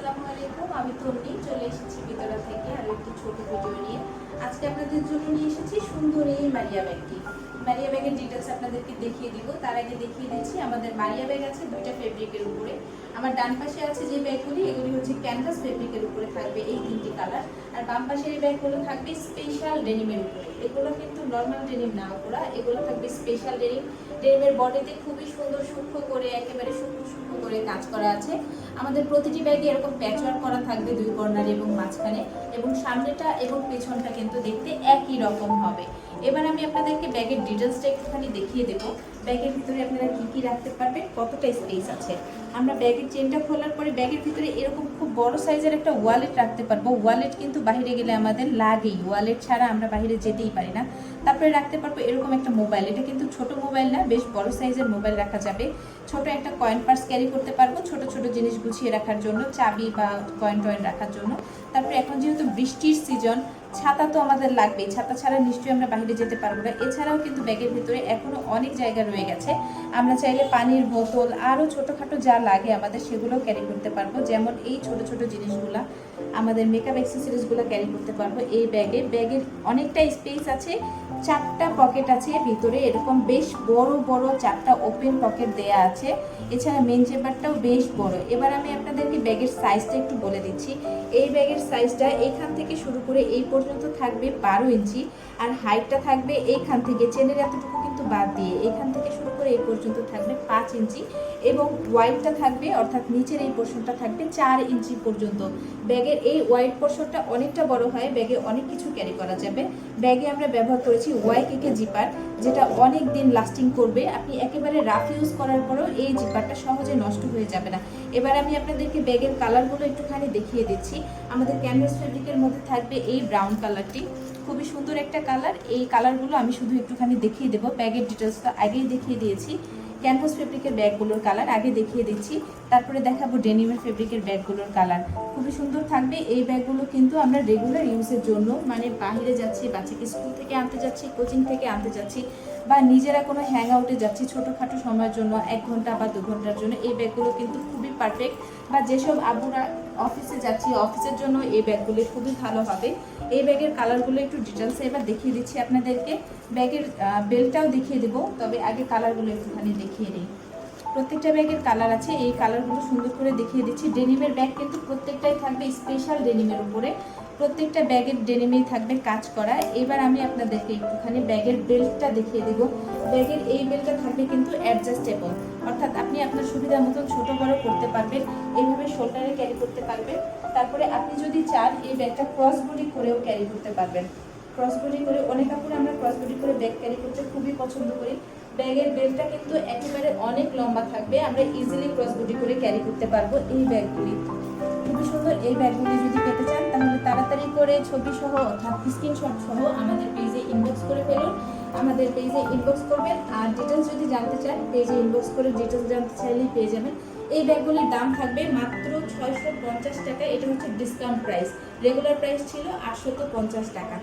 আসসালামু আলাইকুম, আমি তন্নি চলে এসেছি ভিতরা থেকে আরও একটি ছোট ভিডিও নিয়ে। আজকে আপনাদের জন্য নিয়ে এসেছি সুন্দর এই মারিয়া ব্যাগটি মারিয়া ব্যাগের ডিটেলস আপনাদেরকে দেখিয়ে দিব। তার আগে দেখিয়ে দিচ্ছি, আমাদের মারিয়া ব্যাগ আছে দুইটা ফেব্রিকের উপরে। আমার ডান পাশে আছে যে ব্যাগগুলি এগুলি হচ্ছে ক্যানভাস ফেব্রিকের উপরে থাকবে এই তিনটি কালার আর বাম পাশের এই ব্যাগগুলো থাকবে স্পেশাল ডেনিমের উপরে। এগুলো কিন্তু নর্মাল ডেনিম না করা এগুলো থাকবে স্পেশাল ডেনিম ডেনিমের বডিতে খুবই সুন্দর সূক্ষ্ম করে, একেবারে সূক্ষ্ম সূক্ষ্ম করে কাজ করা আছে। আমাদের প্রতিটি ব্যাগে এরকম প্যাচওয়ার্ক করা থাকবে দুই কর্নারে এবং মাঝখানে এবং সামনেটা এবং পেছনটা কিন্তু দেখতে একই রকম হবে। এবার আমি আপনাদেরকে ব্যাগের ডিটেলসটা একটুখানি দেখিয়ে দেবো। ব্যাগের ভিতরে আপনারা কী কী রাখতে পারবেন, কতটা স্পেস আছে? আমরা ব্যাগের চেনটা খোলার পরে ব্যাগের ভিতরে এরকম খুব বড় সাইজের একটা ওয়ালেট রাখতে পারব। ওয়ালেট কিন্তু বাইরে গেলে আমাদের লাগেই। ওয়ালেট ছাড়া আমরা বাইরে যেতেই পারি না। তারপরে রাখতে পারব এরকম একটা মোবাইল এটা কিন্তু ছোট মোবাইল না, বেশ বড় সাইজের মোবাইল রাখা যাবে। ছোট একটা কয়েন পার্স ক্যারি করতে পারব, ছোট ছোট জিনিস গুছিয়ে রাখার জন্য, চাবি বা কয়েন টয়েন রাখার জন্য। তারপরে এখন যেহেতু বৃষ্টির সিজন ছাতা তো আমাদের লাগবেই। ছাতা ছাড়া নিশ্চয়ই আমরা বাইরে যেতে পারব না। এছাড়াও কিন্তু ব্যাগের ভিতরে এখনও অনেক জায়গা রয়ে গেছে। আমরা চাইলে পানির বোতল আরও ছোটোখাটো যা লাগে আমাদের সেগুলো ক্যারি করতে পারব। যেমন এই ছোট ছোট জিনিসগুলা, আমাদের মেকআপ অ্যাক্সেসরিজগুলো ক্যারি করতে পারব এই ব্যাগে। ব্যাগের অনেকটা স্পেস আছে। চারটা পকেট আছে, ভিতরে এরকম বেশ বড় বড় চারটা ওপেন পকেট দেয়া আছে। এছাড়া মেন চেম্বারটাও বেশ বড়। এবার আমি আপনাদেরকে ব্যাগের সাইজটা একটু বলে দিচ্ছি। এই ব্যাগের সাইজটা এখান থেকে শুরু করে এই পর্যন্ত থাকবে বারো ইঞ্চি, আর হাইটটা থাকবে এইখান থেকে। চেনের এতটুকু কিন্তু বাদ দিয়ে এখান থেকে শুরু করে এই পর্যন্ত থাকবে পাঁচ ইঞ্চি। এবং ওয়াইডটা থাকবে, অর্থাৎ নিচের এই পোর্শনটা থাকবে চার ইঞ্চি পর্যন্ত। ব্যাগের এই ওয়াইড পোর্শনটা অনেকটা বড় হয়, ব্যাগে অনেক কিছু ক্যারি করা যাবে। ব্যাগে আমরা ব্যবহার করেছি ওয়াই কেকে জিপার যেটা অনেক দিন লাস্টিং করবে। আপনি একেবারে রাফ ইউজ করার পরেও এই জিপারটা সহজে নষ্ট হয়ে যাবে না। এবার আমি আপনাদেরকে ব্যাগের কালারগুলো একটুখানি দেখিয়ে দিচ্ছি। আমাদের ক্যানভাস ফেব্রিকের মধ্যে থাকবে এই ব্রাউন কালারটি খুবই সুন্দর একটা কালার এই কালারগুলো আমি শুধু একটুখানি দেখিয়ে দেবো। ব্যাগের ডিটেলসটা আগেই দেখিয়ে দিয়েছি। ক্যানভাস ফেব্রিকের ব্যাগগুলোর কালার আগে দেখিয়ে দিচ্ছি। তারপরে দেখাবো ডেনিমের ফেব্রিকের ব্যাগগুলোর কালার। খুবই সুন্দর থাকবে। এই ব্যাগগুলো কিন্তু আমরা রেগুলার ইউজের জন্য মানে বাহিরে যাচ্ছি, বাচ্চাকে স্কুল থেকে আনতে যাচ্ছি কোচিং থেকে আনতে যাচ্ছি। বা নিজেরা কোনো হ্যাং আউটে যাচ্ছি ছোটোখাটো সময়ের জন্য, এক ঘণ্টা বা দু ঘণ্টার জন্য, এই ব্যাগগুলো কিন্তু খুবই পারফেক্ট বা যেসব আবুরা অফিসে যাচ্ছি অফিসের জন্য এই ব্যাগগুলি খুবই ভালো হবে। এই ব্যাগের কালারগুলো একটু ডিটেলসে এবার দেখিয়ে দিচ্ছি আপনাদেরকে। ব্যাগের বেলটাও দেখিয়ে দেবো, তবে আগে কালারগুলো একটুখানি দেখিয়ে নিই। প্রত্যেকটা ব্যাগের কালার আছে, এই কালারগুলো সুন্দর করে দেখিয়ে দিচ্ছি। ডেনিমের ব্যাগ কিন্তু প্রত্যেকটাই থাকবে স্পেশাল ডেনিমের উপরে। প্রত্যেকটা ব্যাগের ডেনিমেই থাকবে কাজ করা। এবার আমি আপনাদেরকে একটুখানি ব্যাগের বেল্টটা দেখিয়ে দেবো। ব্যাগের এই বেল্টটা থাকবে কিন্তু অ্যাডজাস্টেবল অর্থাৎ আপনি আপনার সুবিধা মতন ছোট বড় করতে পারবেন, এইভাবে শোল্ডারে ক্যারি করতে পারবেন। তারপরে আপনি যদি চান, এই ব্যাগটা ক্রস বডি করেও ক্যারি করতে পারবেন। ক্রস বডি করে, অনেক কাপড়ে আমরা ক্রস বডি করে ব্যাগ ক্যারি করতে খুবই পছন্দ করি। ব্যাগের বেল্টটা কিন্তু একেবারে অনেক লম্বা থাকবে। আমরা ইজিলি ক্রস বডি করে ক্যারি করতে পারব এই ব্যাগগুলি। খুবই সুন্দর এই ব্যাগগুলি যদি পেতে চান করে ছবি সহ অর্থাৎ স্ক্রিনশট সহ আমাদের পেজে ইনবক্স করে ফেলুন। আমাদের পেজে ইনবক্স করবেন। আর ডিটেলস যদি জানতে চান পেজে ইনবক্স করে ডিটেলস জানতে চাইলেই পেয়ে যাবেন। এই ব্যাগগুলির দাম থাকবে মাত্র ছয়শো পঞ্চাশ টাকা। এটা হচ্ছে ডিসকাউন্ট প্রাইস রেগুলার প্রাইস ছিল আটশো পঞ্চাশ টাকা।